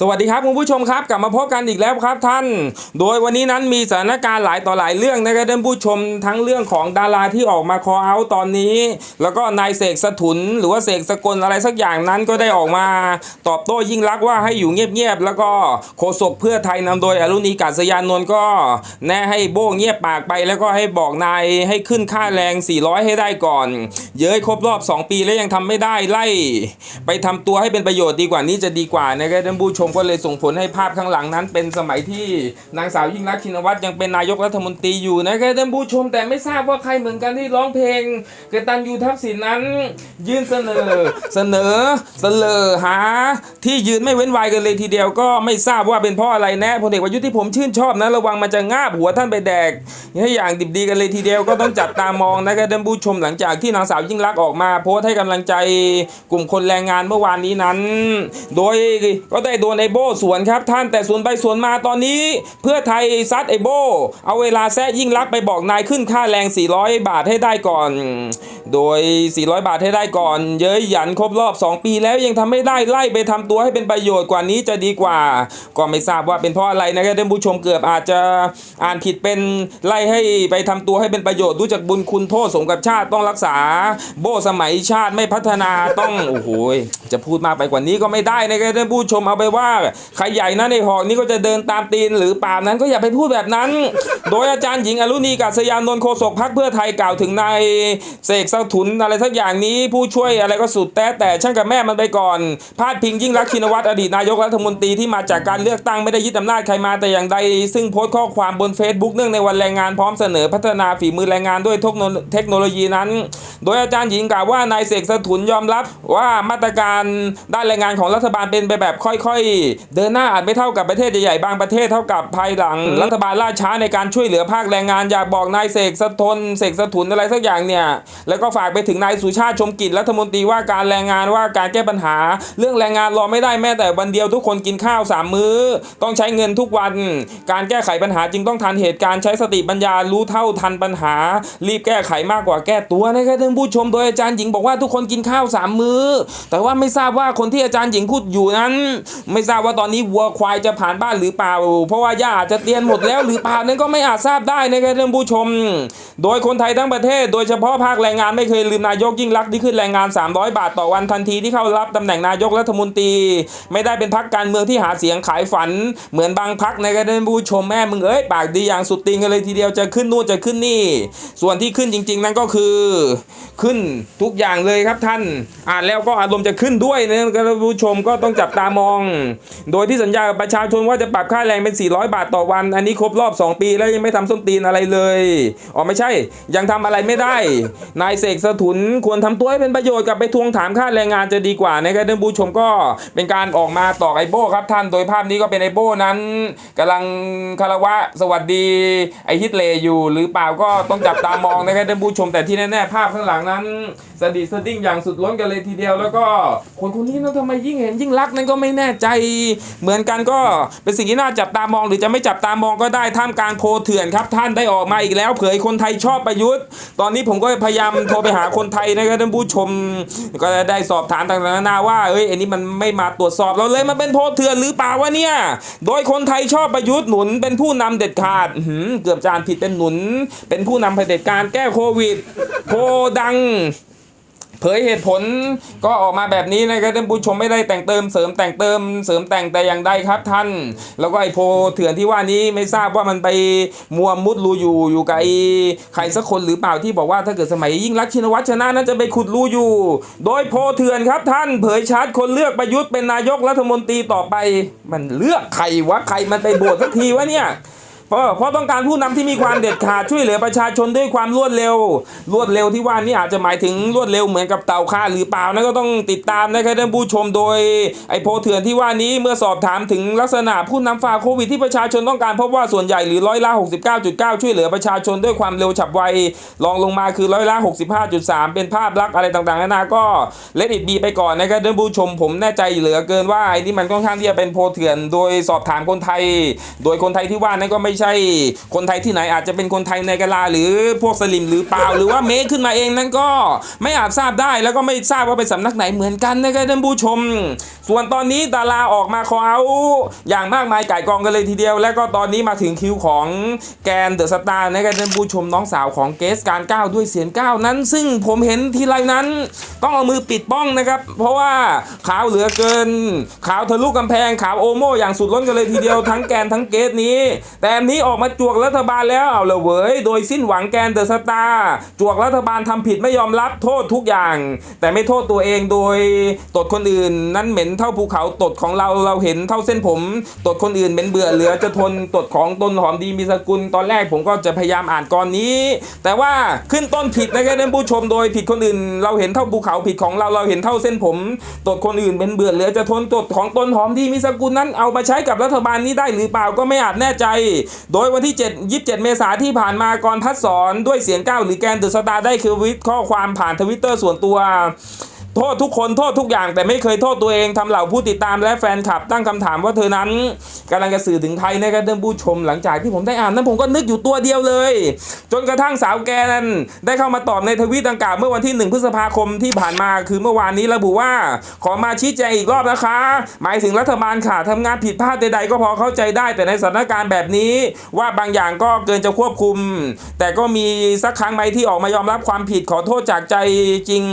สวัสดีครับคุณผู้ชมครับกลับมาพบกันอีกแล้วครับท่าน โดยวันนี้นั้นมีสถานการณ์หลายต่อหลายเรื่องนะครับท่านผู้ชมทั้งเรื่องของดาราที่ออกมาคอเอาตอนนี้ แล้วก็นายเสกสถุนหรือว่าเสกสกลอะไรสักอย่างนั้นก็ได้ออกมาตอบโต้ยิ่งรักว่าให้อยู่เงียบๆแล้วก็โฆษกเพื่อไทยนำโดยอรุณีกาศยานนท์ก็แนะให้โบ้เงียบปากไป แล้วก็ให้บอกนายให้ขึ้นค่าแรง 400 ให้ได้ก่อน เย้ยครบรอบ 2 ปีแล้วยังทำไม่ได้ไล่ ไปทำตัวให้เป็นประโยชน์ดีกว่านี้จะดีกว่านะครับท่านผู้ชมมก็เลยส่งผลให้ภาพข้างหลังนั้น เป็นสมัยที่นางสาวยิ่งรักชินวัตรยังเป็นนายกรัฐมนตรีอยู่นะครับท่านผู้ชมแต่ไม่ทราบว่าใครเหมือนกันที่ร้องเพลงกตันยูทักษิณนั้น ยื่นเสนอ เสนอเสลอหา ที่ยืนไม่เว้นวายกันเลยทีเดียวก็ไม่ทราบว่าเป็นเพราะอะไรแน่พลเอกประยุทธ์ที่ผมชื่นชอบนะระวังมันจะงาบหัวท่านไปแดกให้อย่างดิบดีกันเลยทีเดียวก็ต้องจับตามองนะครับท่านผู้ชมหลังจากที่นางสาวยิ่งรักออกมา โพสต์ให้กำลังใจกลุ่มคนแรงงานเมื่อวานนี้นั้น โดยก็ได้โดนไอโบสวนครับท่านแต่สวนไปสวนมาตอนนี้ เพื่อไทยซัดไอโบ เอาเวลาแซะยิ่งรักไปบอกนายขึ้นค่าแรง 400 บาทให้ได้ก่อน โดย 400 บาทให้ได้ก่อน เย้ยหยันครบรอบ 2 ปีแล้วยังทำไม่ได้ไล่ไปทำตัวให้เป็นประโยชน์กว่านี้จะดีกว่า ก็ไม่ทราบว่าเป็นเพราะอะไรนะครับท่านผู้ชมเกือบอาจจะอ่านผิดเป็นไล่ให้ไปทำตัวให้เป็นประโยชน์รู้จักบุญคุณโทษสมกับชาติต้องรักษา โบสมัยชาติไม่พัฒนาต้องโอ้โหจะพูดมากไปกว่านี้ก็ไม่ได้นะครับท่านผู้ชมเอาไปว่าใครใหญ่นะในหอกนี้ก็จะเดินตามตีนหรือป่ามนั้นก็อย่าไปพูดแบบนั้น โดยอาจารย์หญิงอรุณีกาศยานนท์โฆษกพักเพื่อไทยกล่าวถึงนายเสกสถุนอะไรสักอย่างนี้ผู้ช่วยอะไรก็สุดแต่แต่ช่างกับแม่มันไปก่อนพาดพิงยิ่งรักษณ์ชินวัตรอดีตนายกรัฐมนตรีที่มาจากการเลือกตั้งไม่ได้ยึดอำนาจใครมาแต่อย่างใด ซึ่งโพสต์ข้อความบน Facebook เนื่องในวันแรงงานพร้อมเสนอพัฒนาฝีมือแรงงานด้วยเทคโนโลยีนั้น โดยอาจารย์หญิงกล่าวว่านายเสกสถุนยอมรับว่ามาตรการด้านแรงงานของรัฐบาลเป็นไปแบบค่อยๆเดินหน้าอาจไม่เท่ากับประเทศใหญ่ๆบางประเทศเท่ากับภายหลัง รัฐบาลล่าช้าในการช่วยเหลือภาคแรงงานอยากบอกนายเสกสะทนเสกสถุนอะไรสักอย่างเนี่ยแล้วก็ฝากไปถึงนายสุชาติชมกิจรัฐมนตรีว่าการแรงงานว่าการแก้ปัญหา เรื่องแรงงานรอไม่ได้แม้แต่วันเดียวทุกคนกินข้าวสามมื้อ ต้องใช้เงินทุกวัน การแก้ไขปัญหาจึงต้องทันเหตุการณ์ใช้สติปัญญารู้เท่าทันปัญหา รีบแก้ไขมากกว่าแก้ตัวนะครับท่านผู้ชมโดยอาจารย์หญิงบอกว่าทุกคนกินข้าวสามมื้อ แต่ว่าไม่ทราบว่าคนที่อาจารย์หญิงพูดอยู่นั้น ไม่ทราบว่าตอนนี้วัวควายจะผ่านบ้านหรือเปล่า เพราะว่าหญ้าอาจจะเตียนหมดแล้วหรือเปล่านั้นก็ไม่อาจทราบได้นะครับท่านผู้ชม โดยคนไทยทั้งประเทศ โดยเฉพาะภาคแรงงานไม่เคยลืมนายกยิ่งรักที่ขึ้นแรงงาน 300 บาทต่อวันทันทีที่เข้ารับตำแหน่งนายกรัฐมนตรี ไม่ได้เป็นพักการเมืองที่หาเสียงขายฝัน เหมือนบางพักนะครับท่านผู้ชมแม่มึงเอ้ยปากดีอย่างสุดติงกันเลยทีเดียวจะขึ้นนู่นจะขึ้นนี่ ส่วนที่ขึ้นจริง ๆ นั่นก็คือ ขึ้นทุกอย่างเลยครับท่าน อ่านแล้วก็อารมณ์จะขึ้นด้วยนะครับท่านผู้ชมก็ต้องจับตามอง โดยที่สัญญากับประชาชนว่าจะปรับค่าแรงเป็น 400 บาทต่อวัน อันนี้ครบรอบ 2 ปีแล้วยังไม่ทำส้นตีนอะไรเลยอ๋อไม่ใช่ ยังทำอะไรไม่ได้ นายเสกสถุนควรทำตัวให้เป็นประโยชน์กับไปทวงถามค่าแรงงานจะดีกว่านะครับท่านผู้ชมก็เป็นการออกมาตอกไอโบครับท่าน โดยภาพนี้ก็เป็นไอโบนั้นกำลังคารวะสวัสดีไอฮิตเลย์อยู่หรือเปล่าก็ต้องจับตามองนะครับท่านผู้ชมแต่ที่แน่ๆภาพข้างหลังนั้นสดิสดิ้งอย่างสุดล้นกันเลยทีเดียว แล้วก็คนคนนี้นะทำไมยิ่งเห็นยิ่งรักนั้นก็ไม่แน่ใจ เหมือนกันก็เป็นสิ่งที่น่าจับตามองหรือจะไม่จับตามองก็ได้ท่ามกลางโพเถื่อนครับท่านได้ออกมาอีกแล้ว เผยคนไทยชอบประยุทธ์ ตอนนี้ผมก็พยายามโทรไปหาคนไทยนะครับท่านผู้ชม ก็ได้สอบถามต่างๆนานาว่าเอ้ยอันนี้มันไม่มาตรวจสอบเราเลยมันเป็นโพเถื่อนหรือเปล่าวะเนี่ย โดยคนไทยชอบประยุทธ์หนุนเป็นผู้นำเด็ดขาดเกือบจานผิดเป็นหนุน เป็นผู้นำเผด็จการแก้โควิด ดัง เผยเหตุผลก็ออกมาแบบนี้นะครับท่านผู้ชมไม่ได้แต่งเติมเสริมแต่งเติมเสริมแต่งแต่อย่างใดครับท่าน แล้วก็ไอโพเถื่อนที่ว่านี้ไม่ทราบว่ามันไปมัวมุดรูอยู่อยู่กับไอใครสักคนหรือเปล่าที่บอกว่าถ้าเกิดสมัยยิ่งรักชินวัตรชนะนั้นจะไปขุดรูอยู่ โดยโพเถื่อนครับท่าน เผยชัดคนเลือกประยุทธ์เป็นนายกรัฐมนตรีต่อไป มันเลือกใครวะใครมันไปโบวตสักทีวะเนี่ย เพราะเพราะต้องการผู้นำที่มีความเด็ดขาดช่วยเหลือประชาชนด้วยความรวดเร็ว รวดเร็วที่ว่านี่อาจจะหมายถึงรวดเร็วเหมือนกับเต่าค่าหรือเปล่านะก็ต้องติดตามนะครับท่านผู้ชมโดยไอ้โพเถื่อนที่ว่านี้เมื่อสอบถามถึงลักษณะผู้นำฝ่าโควิดที่ประชาชนต้องการพบว่าส่วนใหญ่หรือร้อยละ 69.9 ช่วยเหลือประชาชนด้วยความเร็วฉับไวรองลงมาคือร้อยละ 65.3 เป็นภาพลักษณ์อะไรต่างๆนานาก็เลดอิดบีไปก่อนนะครับท่านผู้ชมผมแน่ใจเหลือเกินว่าไอ้นี่มันค่อนข้างที่จะเป็นโพเถื่อน โดยสอบถามคนไทย โดยคนไทยที่ว่านั้นก็ไม่ใช่ช่คนไทยที่ไหนอาจจะเป็นคนไทยในกะลาหรือพวกสลิมหรือเปล่าหรือว่าเมคขึ้นมาเองนั้นก็ไม่อาจทราบได้แล้วก็ไม่ทราบว่าเป็นสำนักไหนเหมือนกันนะครับท่านผู้ชม ส่วนตอนนี้ดาราออกมาคอเอาอย่างมากมายไก่กองกันเลยทีเดียว แล้วก็ตอนนี้มาถึงคิวของแกนเดอะสตาร์นะครับท่านผู้ชมน้องสาวของเกสการก้าวด้วยเสียงก้าวนั้น ซึ่งผมเห็นทีไรนั้น ต้องเอามือปิดป้องนะครับ เพราะว่าขาวเหลือเกิน ขาวทะลุกำแพงขาวโอโม่อย่างสุดล้นกันเลยทีเดียวทั้งแกนทั้งเกสนี้ แต่นี้ออกมาจวกรัฐบาลแล้วเอาลยเว้ย โดยสิ้นหวังแกนเดอะสตาร์จวกรัฐบาลทำผิดไม่ยอมรับโทษทุกอย่าง แต่ไม่โทษตัวเองโดยตดคนอื่น นั้นเหม็นเท่าภูเขาตดของเราเราเห็นเท่าเส้นผม ตดคนอื่นเหม็นเบื่อเหลือจะทนตดของตนหอมดีมีสกุลตอนแรกผมก็จะพยายามอ่านก่อนนี้ แต่ว่าขึ้นต้นผิดนะครับท่านผู้ชมโดยผิดคนอื่น เราเห็นเท่าภูเขาผิดของเราเราเห็นเท่าเส้นผม ตดคนอื่นเป็นเบื่อเหลือจะทนตดของตนหอมดีมีสกุลนั้นเอามาใช้กับรัฐบาลนี้ได้หรือเปล่าก็ไม่อาจแน่ใจโดยวันที่ 7 27 เมษาที่ผ่านมากรพัดสอนด้วยเสียงก้าวหรือแกนเดอะสตาร์ได้คือวิทข้อความผ่านทวิตเตอร์ส่วนตัว โทษทุกคนโทษทุกอย่างแต่ไม่เคยโทษตัวเองทำเหล่าผู้ติดตามและแฟนคลับตั้งคำถามว่าเธอนั้นกำลังจะสื่อถึงใครนะครับท่านผู้ชมหลังจากที่ผมได้อ่านนั้นผมก็นึกอยู่ตัวเดียวเลย จนกระทั่งสาวแกนั้นได้เข้ามาตอบในทวีตดังกล่าวเมื่อวันที่ 1 พฤษภาคมที่ผ่านมาคือเมื่อวานนี้ระบุว่า ขอมาชี้แจงอีกรอบนะคะ หมายถึงรัฐบาลค่ะทำงานผิดพลาดใดๆก็พอเข้าใจได้ แต่ในสถานการณ์แบบนี้ ว่าบางอย่างก็เกินจะควบคุม แต่ก็มีสักครั้งไหมที่ออกมายอมรับความผิดขอโทษจากใจจริง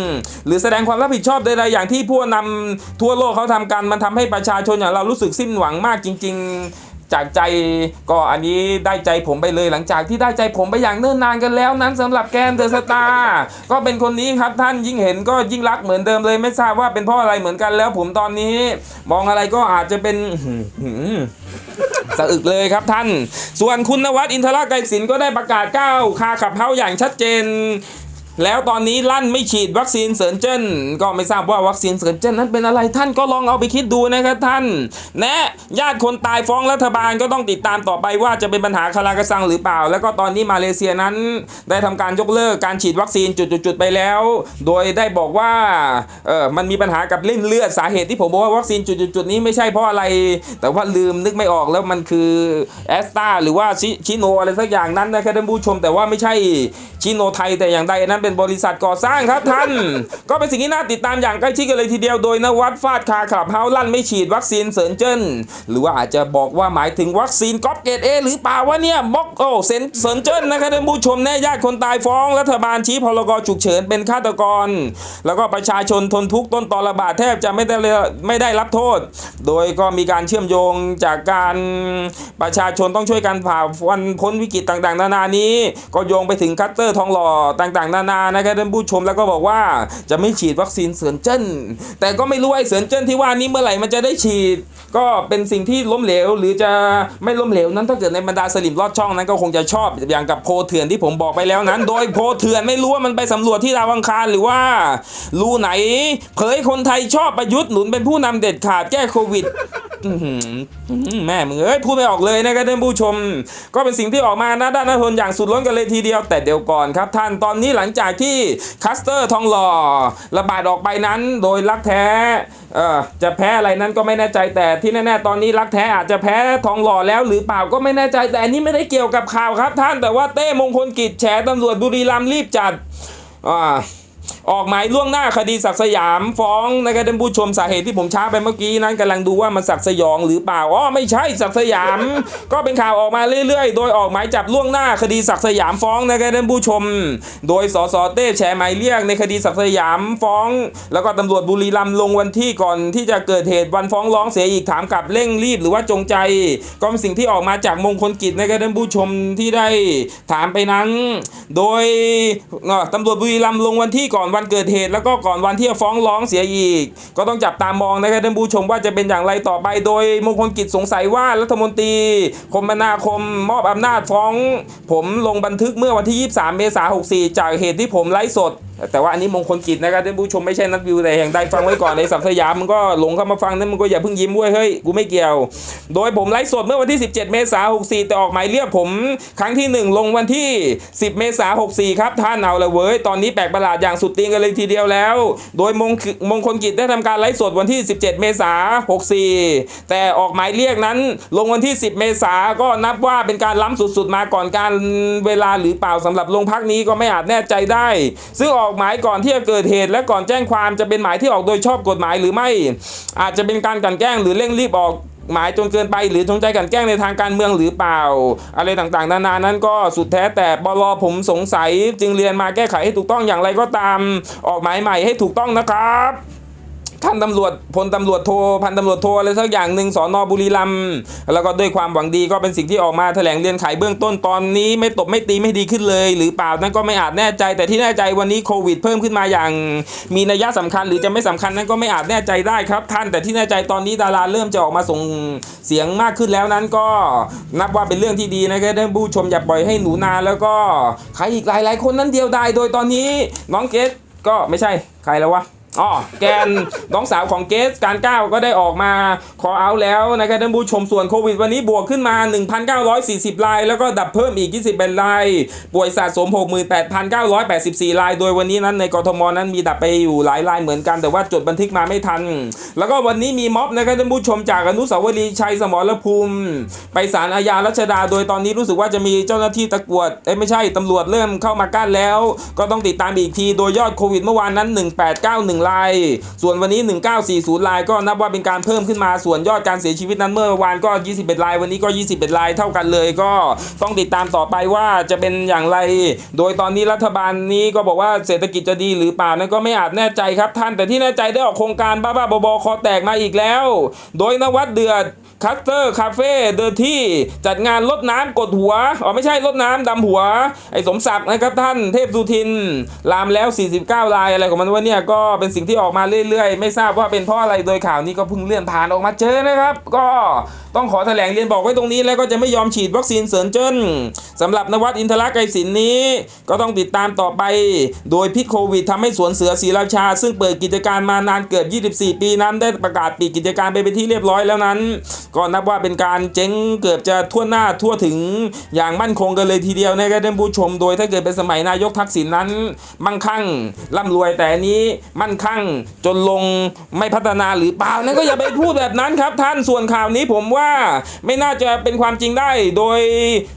หรือแสดงความรับผิดชอบใดๆอย่างที่ผู้นำทั่วโลกเขาทำกันมันทำให้ประชาชนอย่างเรารู้สึกสิ้นหวังมากจริง ๆจากใจก็อันนี้ได้ใจผมไปเลยหลังจากที่ได้ใจผมไปอย่างเนิ่นนานกันแล้วนั้นสำหรับแกนเดอะสตาร์ก็เป็นคนนี้ครับท่านยิ่งเห็นก็ยิ่งรักเหมือนเดิมเลยไม่ทราบว่าเป็นเพราะอะไรเหมือนกันแล้วผมตอนนี้ มองอะไรก็อาจจะเป็นสะอึกเลยครับท่าน ส่วนคุณนวัดอินทรไกรศิลป์ก็ได้ประกาศก้าวคาขับเฮาอย่างชัดเจน แล้วตอนนี้ลั่นไม่ฉีดวัคซีนเสรินเจิ้นก็ไม่ทราบว่าวัคซีนเสรินเจิ้นนั้นเป็นอะไรท่านก็ลองเอาไปคิดดูนะครับท่านแนะญาติคนตายฟ้องรัฐบาลก็ต้องติดตามต่อไปว่าจะเป็นปัญหาคาราคาซังหรือเปล่า แล้วก็ตอนนี้มาเลเซียนั้น ได้ทำการยกเลิกการฉีดวัคซีนจุดๆไปแล้ว โดยได้บอกว่าเออมันมีปัญหากับริ่มเลือดสาเหตุที่ผมบอกว่าวัคซีนจุดๆนี้ไม่ใช่เพราะอะไร แต่ว่าลืมนึกไม่ออกแล้วมันคือแอสตราหรือว่าชิชโนอะไรสักอย่างนั้นนะครับท่านผู้ชม แต่ว่าไม่ใช่ชิโนไทยแต่อย่างใดอันนั้นเป็นบริษัทก่อสร้างครับท่าน ก็เป็นสิ่งที่น่าติดตามอย่างใกล้ชิดกันเลยทีเดียวโดยนวัดฟาดคาขับเฮาลั่นไม่ฉีดวัคซีนเสรินเจิ้นหรือว่าอาจจะบอกว่าหมายถึงวัคซีนก๊อปเกตเอหรือเปล่าวะเนี่ยม็อกโอเซนเสรินเจิ้นนะครับท่านผู้ชมแน่ญาติคนตายฟ้องรัฐบาลชี้พรกฉุกเฉินเป็นฆาตกร แล้วก็ประชาชนทนทุกข์ต้นตอระบาดแทบจะไม่ได้ไม่ได้รับโทษ โดยก็มีการเชื่อมโยงจากการประชาชนต้องช่วยกันผ่าวันพ้นวิกฤตต่างๆ นานานี้ ก็โยงไปถึงคัตเตอร์ทองหล่อต่างๆ นานานะครับท่านผู้ชมแล้วก็บอกว่าจะไม่ฉีดวัคซีนเสรินเจิ้นแต่ก็ไม่รู้ไอ้เสรินเจิ้นที่ว่านี้เมื่อไหร่มันจะได้ฉีด ก็เป็นสิ่งที่ล้มเหลว หรือจะไม่ล้มเหลวนั้นถ้าเกิดในบรรดาสลิมลอดช่องนั้นก็คงจะชอบอย่างกับโพเถื่อนที่ผมบอกไปแล้วนั้น โดยโพเถื่อนไม่รู้ว่ามันไปสำรวจที่ดาวังคารหรือว่ารูไหน เผยคนไทยชอบประยุทธ์หนุนเป็นผู้นำเด็ดขาดแก้โควิด แม่มึงเอ้ยพูดไม่ออกเลยนะครับท่านผู้ชม ก็เป็นสิ่งที่ออกมาน้าด้านน้าทนอย่างสุดล้นกันเลยทีเดียวแต่เดี๋ยวก่อนครับ ท่านตอนนี้หลังจากที่คัสเตอร์ทองหล่อระบาดออกไปนั้นโดยรักแท้เอ่อจะแพ้อะไรนั้นก็ไม่แน่ใจแต่ที่แน่ๆตอนนี้รักแท้อาจจะแพ้ทองหล่อแล้วหรือเปล่าก็ไม่แน่ใจแต่อันนี้ไม่ได้เกี่ยวกับข่าวครับ ท่านแต่ว่าเต้มงคลกิจแฉตำรวจบุรีรัมย์รีบจัดอ่าออกหมายล่วงหน้าคดีศักสยามฟ้องนะครับท่านผู้ชมสาเหตุที่ผมช้าไปเมื่อกี้นั้นกำลังดูว่ามันศักสยองหรือเปล่าอ๋อไม่ใช่ศักสยาม ก็เป็นข่าวออกมาเรื่อยๆ โดยออกหมายจับล่วงหน้าคดีศักสยามฟ้องนะครับท่านผู้ชม โดยสสเต้แฉหมายเรียกในคดีศักสยามฟ้อง แล้วก็ตำรวจบุรีรัมย์ลงวันที่ก่อนที่จะเกิดเหตุวันฟ้องร้องเสียอีกถามกับเร่งรีบหรือว่าจงใจ ก็เป็นสิ่งที่ออกมาจากมงคลกิจนะครับท่านผู้ชมที่ได้ถามไปนั้น โดยเอ่อตำรวจบุรีรัมย์ลงวันที่ก่อนวันเกิดเหตุ แล้วก็ก่อนวันที่จะฟ้องร้องเสียอีก ก็ต้องจับตามองนะครับท่านผู้ชมว่าจะเป็นอย่างไรต่อไป โดยมงคลกิจสงสัยว่ารัฐมนตรีคมนาคมมอบอำนาจฟ้อง ผมลงบันทึกเมื่อวันที่ 23 เมษายน 64 จากเหตุที่ผมไลฟ์สด แต่ว่าอันนี้มงคลกิจนะครับท่านผู้ชมไม่ใช่นัดวิวแต่อย่างใดฟังไว้ก่อนในสับสยามมันก็หลงเข้ามาฟังนั้นมันก็อย่าเพิ่งยิ้มเว้ยเฮ้ยกูไม่เกี่ยว โดยผมไลฟ์สดเมื่อวันที่ 17 เมษายน64 แต่ออกหมายเรียกผมครั้งที่ 1 ลงวันที่ 10 เมษายน64 ครับท่านเอาละเว้ยตอนนี้แปลกประหลาดอย่างสุดตีนกันเลยทีเดียวแล้ว โดยมงมงคลกิจได้ทำการไลฟ์สดวันที่ 17 เมษายน64 แต่ออกหมายเรียกนั้น ลงวันที่ 10 เมษายนก็นับว่าเป็นการล้ำสุดๆมาก่อนการเวลาหรือเปล่าสำหรับโรงพักนี้ก็ไม่อาจแน่ใจได้ ซึ่งออกอกหมายก่อนที่จะเกิดเหตุ และก่อนแจ้งความจะเป็นหมายที่ออกโดยชอบกฎหมายหรือไม่ อาจจะเป็นการกันแกล้งหรือเร่งรีบออกหมายจนเกินไปหรือจงใจกันแกล้งในทางการเมืองหรือเปล่า อะไรต่างๆ นานานั้นก็สุดแท้แต่บลผมสงสัย จึงเรียนมาแก้ไขให้ถูกต้องอย่างไรก็ตาม ออกหมายใหม่ให้ถูกต้องนะครับ ท่านตำรวจพลตำรวจโทพันตำรวจโทอะไรสักอย่างหนึ่งสอนอบุรีรัมย์แล้วก็ด้วยความหวังดีก็เป็นสิ่งที่ออกมาแถลงเรียนไขเบื้องต้นตอนนี้ไม่ตบไม่ตีไม่ดีขึ้นเลย หรือเปล่านั่นก็ไม่อาจแน่ใจ แต่ที่แน่ใจวันนี้โควิด เพิ่มขึ้นมาอย่าง มีนัยสำคัญหรือจะไม่สำคัญนั้นก็ไม่อาจแน่ใจได้ครับ ท่านแต่ที่แน่ใจตอนนี้ดาราเริ่มจะออกมาส่งเสียงมากขึ้นแล้วนั้นก็นับว่าเป็นเรื่องที่ดีนะครับท่านผู้ชมอย่าปล่อยให้หนูนาแล้วก็ใครอีกหลายๆ คนนั้นเดียวดายโดยตอนนี้น้องเกดก็ไม่ใช่ใครแล้ววะ อ๋อแกนน้องสาวของเกสการก้าวก็ได้ออกมาขอเอาแล้วนะครับท่านผู้ชมส่วนโควิดวันนี้บวกขึ้นมา 1,940ราย แล้วก็ดับเพิ่มอีก21รายป่วยสะสม 68,984รายโดยวันนี้นั้นในกรทมนั้นมีดับไปอยู่หลายรายเหมือนกัน แต่ว่าจดบันทึกมาไม่ทัน แล้วก็วันนี้มีม็อบนะครับท่านผู้ชมจากอนุสาวรีย์ชัยสมรภูมิ ไปศาลอาญารัชดา โดยตอนนี้รู้สึกว่าจะมีเจ้าหน้าที่ตะกวดเอ้ไม่ใช่ตำรวจเริ่มเข้ามากั้นแล้ว ก็ต้องติดตามอีกทีโดยยอดโควิดเมื่อวานนั้น 1891ราย ส่วนวันนี้ 1940รายก็นับว่าเป็นการเพิ่มขึ้นมาส่วนยอดการเสียชีวิตนั้นเมื่อวานก็ 21ราย วันนี้ก็ 21รายเท่ากันเลยก็ต้องติดตามต่อไปว่าจะเป็นอย่างไร โดยตอนนี้รัฐบาลนี้ก็บอกว่าเศรษฐกิจจะดีหรือเปล่านั้นก็ไม่อาจแน่ใจครับท่าน แต่ที่แน่ใจได้ออกโครงการบ้าๆบอๆคอแตกมาอีกแล้ว โดยนวัดเดือด คัสเตอร์คาเฟ่เดอร์ที่จัดงานลดน้ำกดหัวอ๋อไม่ใช่ลดน้ำดำหัว ไอ้สมศักดิ์นะครับท่านเทพสุทิน ลามแล้ว 49รายอะไรของมันวะเนี่ยก็เป็นสิ่งที่ออกมาเรื่อยๆ ไม่ทราบว่าเป็นเพราะอะไรโดยข่าวนี้ก็เพิ่งเลื่อนผ่านออกมาเจอนะครับ ก็ต้องขอแถลงเรียนบอกไว้ตรงนี้แล้วก็จะไม่ยอมฉีดวัคซีนเสริมเจิ้นสำหรับนวัดอินทรไกรสิลนนี้ ก็ต้องติดตามต่อไป โดยพิษโควิดทำให้สวนเสือศรีราชา ซึ่งเปิดกิจการมานานเกือบ 24 ปีนั้นได้ประกาศปิดกิจการไปเป็นที่เรียบร้อยแล้วนั้นก็นับว่าเป็นการเจ๊งเกือบจะทั่วหน้าทั่วถึงอย่างมั่นคงกันเลยทีเดียวนะครับท่านผู้ชม โดยถ้าเกิดเป็นสมัยนายกทักษิณนั้น มั่งคั่งร่ำรวยแต่นี้มั่นคั่งจนลงไม่พัฒนาหรือเปล่านั่นก็อย่าไปพูดแบบนั้นครับท่านส่วนข่าวนี้ผมว่าไม่น่าจะเป็นความจริงได้ โดย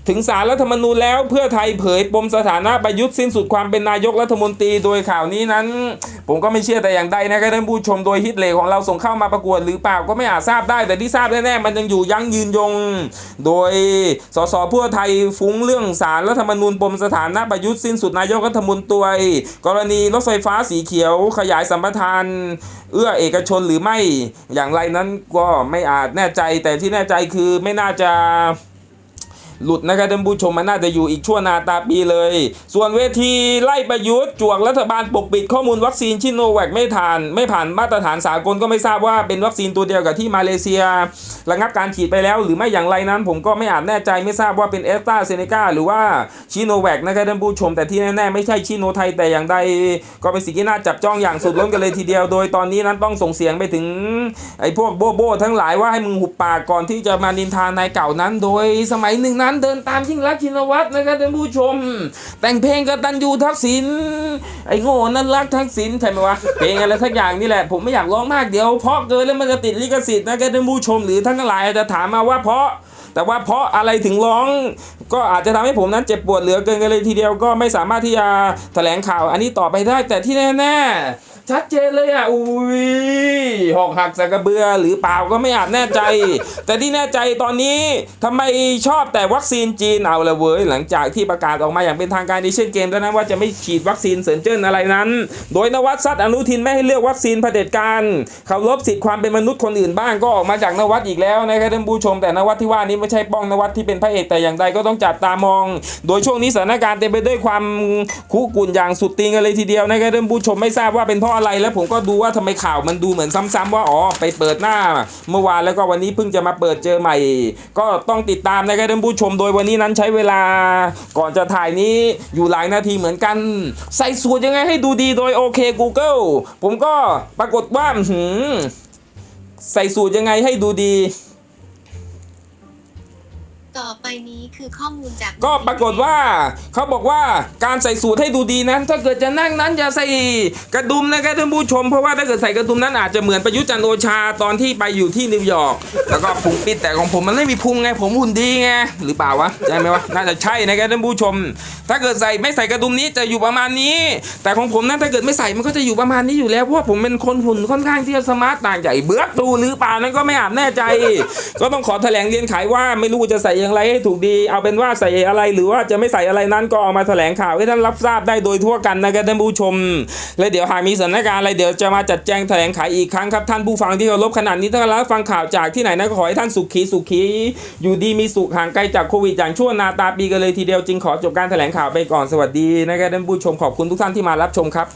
ถึงสารรัฐธรรมนูญแล้วเพื่อไทยเผยปมสถานะประยุทธ์สิ้นสุดความเป็นนายกรัฐมนตรี โดยข่าวนี้นั้น ผมก็ไม่เชื่อแต่อย่างใดนะครับท่านผู้ชมโดยฮิตเลของเราส่งเข้ามาประกวดหรือเปล่าก็ไม่อาจทราบได้แต่ที่ทราบแน่ๆมันยังอยู่ยั่งยืนยง โดยสสเพื่อไทยฟุ้งเรื่องสารรัฐธรรมนูญปมสถานะประยุทธ์สิ้นสุดนายกรัฐมนตรีกรณีรถไฟฟ้าสีเขียวขยายสัมปทาน เอื้อเอกชนหรือไม่อย่างไรนั้นก็ไม่อาจแน่ใจแต่ที่แน่ใจคือไม่น่าจะ หลุดนะครับท่านผู้ชมมันน่าจะอยู่อีกชั่วนาตาปีเลย ส่วนเวทีไล่ประยุทธ์จวกรัฐบาลปกปิดข้อมูลวัคซีนชิโนแวคไม่ผ่านไม่ผ่านมาตรฐานสากลก็ไม่ทราบว่าเป็นวัคซีนตัวเดียวกับที่มาเลเซีย ระงับการฉีดไปแล้ว หรือไม่อย่างไรนั้น ผมก็ไม่อาจแน่ใจไม่ทราบว่าเป็นเอสตราเซเนกาหรือว่าชิโนแวคนะครับท่านผู้ชม แต่ที่แน่ๆไม่ใช่ชิโนไทยแต่อย่างใดก็เป็นสิ่งที่น่าจับจ้องอย่างสุดล้นกันเลยทีเดียว โดยตอนนี้นั้นต้องส่งเสียงไปถึงไอ้พวกโบโบทั้งหลายว่าให้มึงหุบปากก่อนที่จะมานินทานายเก่านั้น โดยสมัยหนึ่งนนเดินตามยิ่งรักชินวัตรนะครับท่านผู้ชม แต่งเพลงกตันยูทักษิณไอ้โง่นั้นรักทักษิณใช่ไหมวะเพลงอะไรสักอย่างนี่แหละผมไม่อยากร้องมากเดี๋ยวเพราะเกินแล้วมันจะติดลิขสิทธิ์นะครับท่านผู้ชมหรือทั้งหลายจะถามมาว่าเพราะแต่ว่าเพราะอะไรถึงร้องก็อาจจะทำให้ผมนั้นเจ็บปวดเหลือเกินกันเลยทีเดียวก็ไม่สามารถที่จะแถลงข่าวอันนี้ต่อไปได้แต่ที่แน่ๆ ชัดเจนเลยอะอุ้ยหอกหักสกระเบือหรือเปล่าก็ไม่อาจแน่ใจ แต่ที่แน่ใจตอนนี้ทำไมชอบแต่วัคซีนจีนเอาละเว้ยหลังจากที่ประกาศออกมาอย่างเป็นทางการในเช่นเกมแล้วนะว่าจะไม่ฉีดวัคซีนเสริมเจิ้นอะไรนั้น โดยนวัดซัดอนุทินไม่ให้เลือกวัคซีนเผด็จการเคารพสิทธิความเป็นมนุษย์คนอื่นบ้างก็ออกมาจากนวัดอีกแล้วนะครับท่านผู้ชมแต่นวัดที่ว่านี้ไม่ใช่ป้องนวัดที่เป็นพระเอกแต่อย่างใดก็ต้องจับตามอง โดยช่วงนี้สถานการณ์เต็มไปด้วยความคุกุ่นอย่างสุดตีนกันเลยทีเดียวนะครับท่านผู้ชมไม่ทราบว่าเป็นพ่ออะไรแล้วผมก็ดูว่าทำไมข่าวมันดูเหมือนซ้ำๆว่าอ๋อไปเปิดหน้า เมื่อวานแล้วก็วันนี้เพิ่งจะมาเปิดเจอใหม่ ก็ต้องติดตามนะครับท่านผู้ชมโดยวันนี้นั้นใช้เวลาก่อนจะถ่ายนี้อยู่หลายนาทีเหมือนกัน ใส่สูตรยังไงให้ดูดีโดยโอเค Google ผมก็ปรากฏว่าหือใส่สูตรยังไงให้ดูดี ต่อไปนี้คือข้อมูลจากก็ปรากฏว่าเขาบอกว่าการใส่สูตรให้ดูดีนั้น ถ้าเกิดจะนั่งนั้นอย่าใส่กระดุมนะครับท่านผู้ชม เพราะว่าถ้าเกิดใส่กระดุมนั้นอาจจะเหมือนประยุทธ์จันทร์โอชาตอนที่ไปอยู่ที่นิวยอร์กแล้วก็พุงปิดแต่ของผมมันไม่มีพุงไงผมหุ่นดีไงหรือเปล่าวะใช่ไหมวะน่าจะใช่นะครับท่านผู้ชม ถ้าเกิดใส่ไม่ใส่กระดุมนี้จะอยู่ประมาณนี้ แต่ของผมนั้นถ้าเกิดไม่ใส่มันก็จะอยู่ประมาณนี้อยู่แล้วเพราะว่าผมเป็นคนหุ่นค่อนข้างที่จะสมาร์ตต่างใหญ่เบื้อดูหรือเปล่านั้นก็ไม่อาจแน่ใจ ก็ต้องขอแถลงเรียนขายว่าไม่รู้จะใส่อย่างไรให้ถูกดี เอาเป็นว่าใส่อะไรหรือว่าจะไม่ใส่อะไรนั้นก็เอามาแถลงข่าวให้ท่านรับทราบได้โดยทั่วกันนะครับท่านผู้ชม และเดี๋ยวหากมีสถานการณ์อะไรเดี๋ยวจะมาจัดแจงแถลงข่ายอีกครั้งครับท่านผู้ฟังที่เคารพขนาดนี้ถ้ารับฟังข่าวจากที่ไหนนะขอให้ท่านสุขีสุขีอยู่ดีมีสุขห่างไกลจากโควิดอย่างชั่วนาตาปีกันเลยทีเดียวจึงขอจบการแถลงข่าวไปก่อนสวัสดีนะครับท่านผู้ชมขอบคุณทุกท่านที่มารับชมครับ